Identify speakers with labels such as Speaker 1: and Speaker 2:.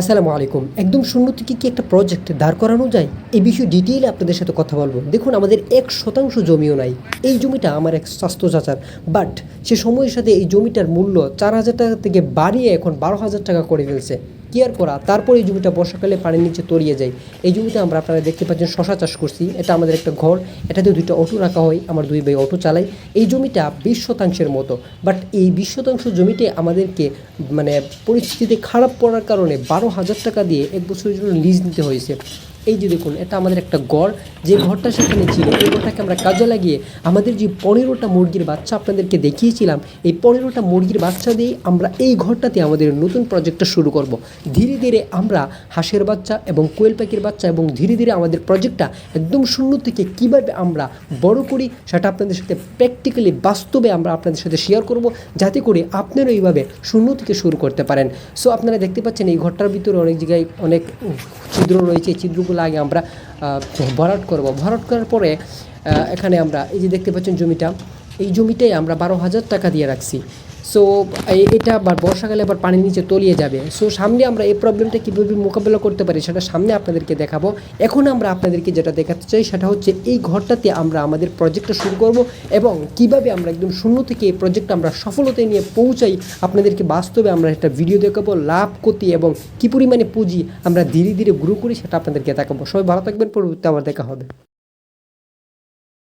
Speaker 1: আসসালামু আলাইকুম। একদম শূন্য থেকে কি একটা প্রজেক্ট দাঁড় করানো যায়? এই বিষয়ে ডিটেইলে আপনাদের সাথে কথা বলব। দেখুন, আমাদের এক শতাংশ জমিও নাই। এই জমিটা আমার এক স্বাস্থ্য চাচার। বাট সে সময়ের সাথে এই জমিটার মূল্য চার হাজার টাকা থেকে বাড়িয়ে এখন বারো হাজার টাকা করে ফেলছে। কি আর করা? তারপর এই জমিটা বর্ষাকালে পানির নিচে তলিয়ে যায়। এই জমিতে আমরা আপনারা দেখতে পাচ্ছেন, শশা চাষ করছি। এটা আমাদের একটা ঘর। এটাতে দুইটা অটো রাখা হয়। আমার দুই ভাই অটো চালাই এই জমিটা বিশ শতাংশের মতো। বাট এই বিশ শতাংশ জমিতে আমাদেরকে মানে পরিস্থিতিতে খারাপ পড়ার কারণে বারো হাজার টাকা দিয়ে এক বছরের জন্য লিজ নিতে হয়েছে। এই যে দেখুন, এটা আমাদের একটা গড়। যে ঘরটা সেখানে ছিল, এই ঘরটাকে আমরা কাজে লাগিয়ে আমাদের যে পনেরোটা মুরগির বাচ্চা আপনাদেরকে দেখিয়েছিলাম, এই পনেরোটা মুরগির বাচ্চা দিয়ে আমরা এই ঘরটাতে আমাদের নতুন প্রজেক্টটা শুরু করব। ধীরে ধীরে আমরা হাঁসের বাচ্চা এবং কোয়েল পাখির বাচ্চা এবং ধীরে ধীরে আমাদের প্রজেক্টটা একদম শূন্য থেকে কীভাবে আমরা বড় করি, সেটা আপনাদের সাথে প্র্যাকটিক্যালি বাস্তবে আমরা আপনাদের সাথে শেয়ার করব, যাতে করে আপনারা এইভাবে শূন্য থেকে শুরু করতে পারেন। সো আপনারা দেখতে পাচ্ছেন এই ঘরটার ভিতরে অনেক জায়গায় অনেক ছিদ্র রয়েছে, এই ছিদ্রগুলো আগে আমরা ভরাট করব। ভরাট করার পরে এখানে আমরা এই যে দেখতে পাচ্ছেন জমিটা, এই জমিটাই আমরা বারো হাজার টাকা দিয়ে রাখছি। সো এটা আবার বর্ষাকালে আবার পানির নিচে তলিয়ে যাবে। সো সামনে আমরা এই প্রবলেমটা কীভাবে মোকাবেলা করতে পারি সেটা সামনে আপনাদেরকে দেখাবো। এখন আমরা আপনাদেরকে যেটা দেখাতে চাই সেটা হচ্ছে এই ঘরটাতে আমরা আমাদের প্রজেক্টটা শুরু করব এবং কীভাবে আমরা একদম শূন্য থেকে এই প্রজেক্টটা আমরা সফলতায় নিয়ে পৌঁছাই আপনাদেরকে বাস্তবে আমরা একটা ভিডিও দেখাবো, লাভ, ক্ষতি এবং কী পরিমাণে পুঁজি আমরা ধীরে ধীরে গ্রো করি সেটা আপনাদেরকে দেখাবো। সবাই ভালো থাকবেন, পরবর্তীতে আবার দেখা হবে।